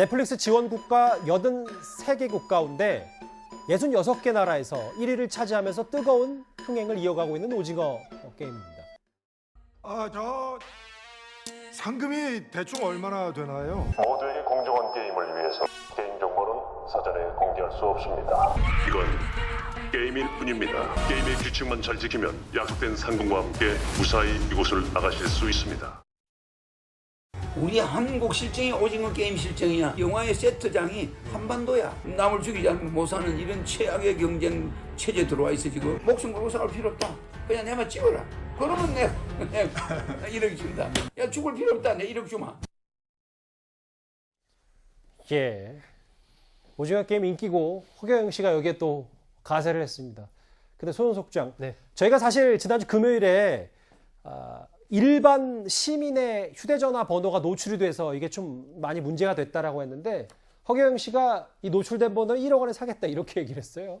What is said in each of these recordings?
넷플릭스 지원 국가 83개국 가운데 66개 나라에서 1위를 차지하면서 뜨거운 흥행을 이어가고 있는 오징어 게임입니다. 아, 저 상금이 대충 얼마나 되나요? 모두에게 공정한 게임을 위해서 개인 정보는 사전에 공개할 수 없습니다. 이건 게임일 뿐입니다. 게임의 규칙만 잘 지키면 약속된 상금과 함께 무사히 이곳을 나가실 수 있습니다. 우리 한국 실정이 오징어 게임 실정이야. 영화의 세트장이 한반도야. 남을 죽이지 않으면 못 사는 이런 최악의 경쟁 체제 들어와 있어 지금. 목숨 걸고 싸울 필요 없다. 그냥 내만 찍어라. 그러면 내가, 내가 1억 준다. 야 죽을 필요 없다. 내 1억 주마. 예. 오징어 게임 인기고 허경영 씨가 여기에 또 가세를 했습니다. 근데 소연석 장, 네. 저희가 사실 지난주 금요일에 아, 일반 시민의 휴대전화 번호가 노출이 돼서 이게 좀 많이 문제가 됐다라고 했는데 허경영 씨가 이 노출된 번호 1억 원에 사겠다 이렇게 얘기를 했어요.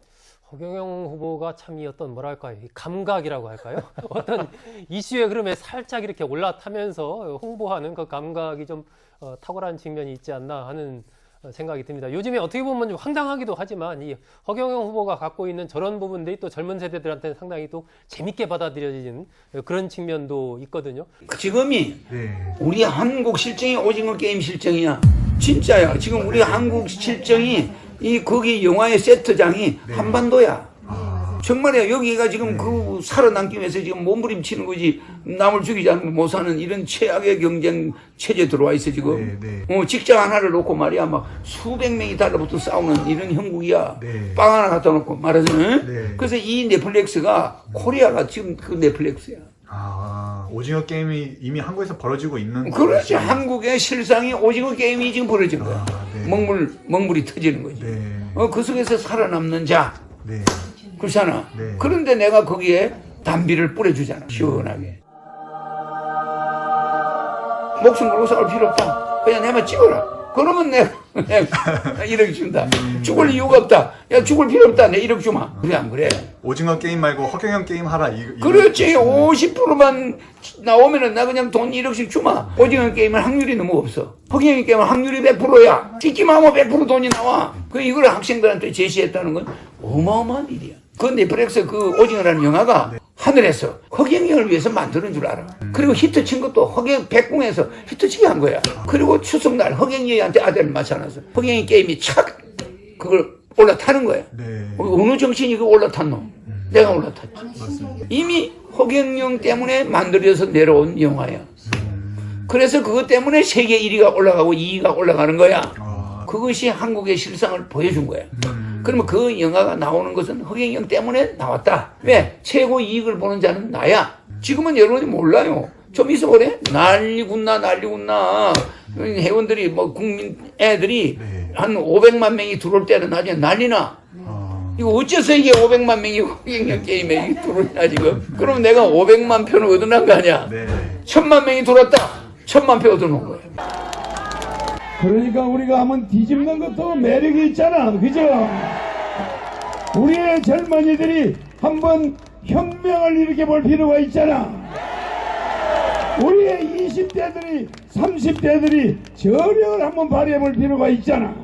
허경영 후보가 참 이 어떤 뭐랄까요 이 감각이라고 할까요 어떤 이슈의 흐름에 살짝 이렇게 올라타면서 홍보하는 그 감각이 좀 어, 탁월한 측면이 있지 않나 하는 어, 생각이 듭니다. 요즘에 어떻게 보면 좀 황당하기도 하지만 이 허경영 후보가 갖고 있는 저런 부분들이 또 젊은 세대들한테는 상당히 또 재밌게 받아들여지는 그런 측면도 있거든요. 지금이 네. 우리 한국 실정이 오징어 게임 실정이야. 진짜야. 지금 우리 한국 실정이 이 거기 영화의 세트장이 한반도야. 정말이야. 여기가 지금 그 살아남기 위해서 지금 몸부림치는 거지. 남을 죽이지 않으면 못 사는 이런 최악의 경쟁 체제 들어와 있어 지금. 네, 어, 직장 하나를 놓고 말이야 막 수백 명이 달라붙어 싸우는 이런 형국이야. 네. 빵 하나 갖다 놓고 말하자면. 네. 그래서 이 넷플릭스가 코리아가 지금 그 넷플릭스야. 아, 오징어 게임이 이미 한국에서 벌어지고 있는 그렇지. 거죠. 한국의 실상이 오징어 게임이 지금 벌어진 거야. 아, 네. 먹물, 먹물이 터지는 거지. 네. 어, 그 속에서 살아남는 자. 네. 그렇잖아. 네. 그런데 내가 거기에 담비를 뿌려주잖아. 시원하게. 목숨 걸고 싸울 필요 없다. 그냥 내만 찍어라. 그러면 내가, 내가 1억 준다. 죽을 이유가 없다. 야, 죽을 필요 없다. 내 1억 주마. 그래, 안 그래? 오징어 게임 말고 허경영 게임 하라. 이, 그렇지. 뜻이네요. 50%만 나오면은 나 그냥 돈 1억씩 주마. 오징어 게임은 확률이 너무 없어. 허경영 게임은 확률이 100%야. 찍기만 하면 100% 돈이 나와. 그 이걸 학생들한테 제시했다는 건 어마어마한 일이야. 그 넷플릭스 그 오징어라는 영화가 하늘에서 허경영을 위해서 만드는 줄 알아. 그리고 히트 친 것도 허경 백궁에서 히트 치게 한 거야. 그리고 추석날 허경영이한테 아들을 맞춰놔서 허경영 게임이 착 그걸 올라타는 거야. 네. 어느 정신이 그 올라탔노? 내가 올라탔지. 이미 허경영 때문에 만들어져서 내려온 영화야. 그래서 그것 때문에 세계 1위가 올라가고 2위가 올라가는 거야. 아, 그것이 한국의 실상을 보여준 거야. 그러면 그 영화가 나오는 것은 허경영 때문에 나왔다. 왜? 최고 이익을 보는 자는 나야. 지금은 여러분이 몰라요. 좀 있어 보래? 난리군나, 난리군나. 회원들이, 뭐, 국민 애들이 네. 한 500만 명이 들어올 때는 나중에 난리나. 아, 이거 어째서 이게 500만 명이 허경영 게임에 들어오냐, 지금. 그럼 내가 500만 표를 얻어난 거 아니야? 네. 천만 명이 들어왔다. 천만 표 얻어놓은 거야. 그러니까 우리가 한번 뒤집는 것도 매력이 있잖아. 그죠? 우리의 젊은이들이 한번 혁명을 일으켜 볼 필요가 있잖아. 우리의 20대들이, 30대들이 저력을 한번 발휘해 볼 필요가 있잖아.